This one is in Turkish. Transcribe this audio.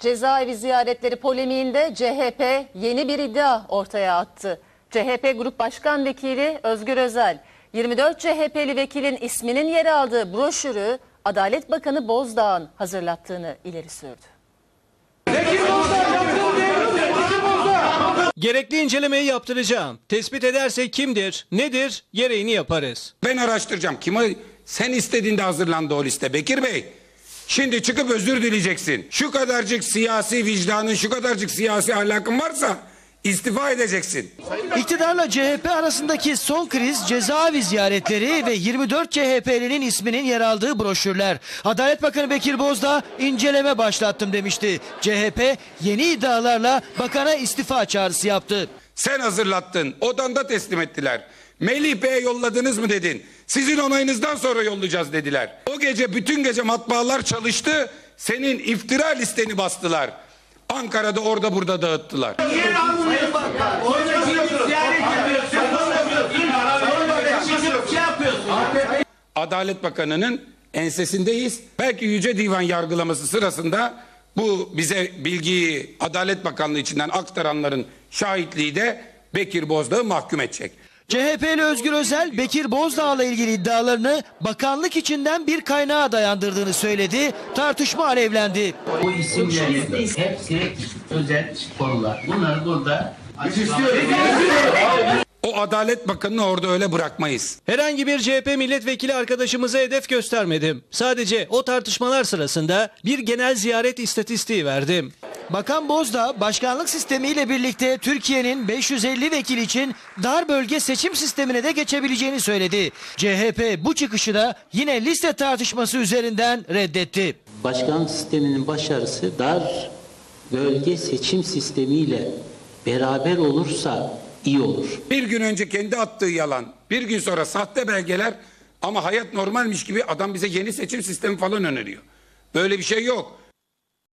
Cezaevi ziyaretleri polemiğinde CHP yeni bir iddia ortaya attı. CHP Grup Başkan Vekili Özgür Özel, 24 CHP'li vekilin isminin yer aldığı broşürü Adalet Bakanı Bozdağ'ın hazırlattığını ileri sürdü. Gerekli incelemeyi yaptıracağım. Tespit ederse kimdir, nedir, gereğini yaparız. Ben araştıracağım. Kimi sen istediğinde hazırlandı o liste Bekir Bey. Şimdi çıkıp özür dileyeceksin. Şu kadarcık siyasi vicdanın, şu kadarcık siyasi ahlakın varsa istifa edeceksin. İktidarla CHP arasındaki son kriz cezaevi ziyaretleri ve 24 CHP'linin isminin yer aldığı broşürler. Adalet Bakanı Bekir Bozdağ inceleme başlattım demişti. CHP yeni iddialarla bakana istifa çağrısı yaptı. Sen hazırlattın. Odanda teslim ettiler. Melih Bey'e yolladınız mı dedin. Sizin onayınızdan sonra yollayacağız dediler. O gece bütün gece matbaalar çalıştı. Senin iftira listeni bastılar. Ankara'da orada burada dağıttılar. Adalet Bakanı'nın ensesindeyiz. Belki Yüce Divan yargılaması sırasında bu bize bilgiyi Adalet Bakanlığı içinden aktaranların şahitliği de Bekir Bozdağ'ı mahkum edecek. CHP'li Özgür Özel, Bekir Bozdağ'la ilgili iddialarını bakanlık içinden bir kaynağa dayandırdığını söyledi. Tartışma alevlendi. Bu isimlerin hepsi özel konular. Bunlar burada O Adalet Bakanı'nı orada öyle bırakmayız. Herhangi bir CHP milletvekili arkadaşımıza hedef göstermedim. Sadece o tartışmalar sırasında bir genel ziyaret istatistiği verdim. Bakan Bozdağ, başkanlık sistemiyle birlikte Türkiye'nin 550 vekil için dar bölge seçim sistemine de geçebileceğini söyledi. CHP bu çıkışı da yine liste tartışması üzerinden reddetti. başkanlık sisteminin başarısı dar bölge seçim sistemiyle beraber olursa iyi olur. Bir gün önce kendi attığı yalan, bir gün sonra sahte belgeler ama hayat normalmiş gibi adam bize yeni seçim sistemi falan öneriyor. Böyle bir şey yok.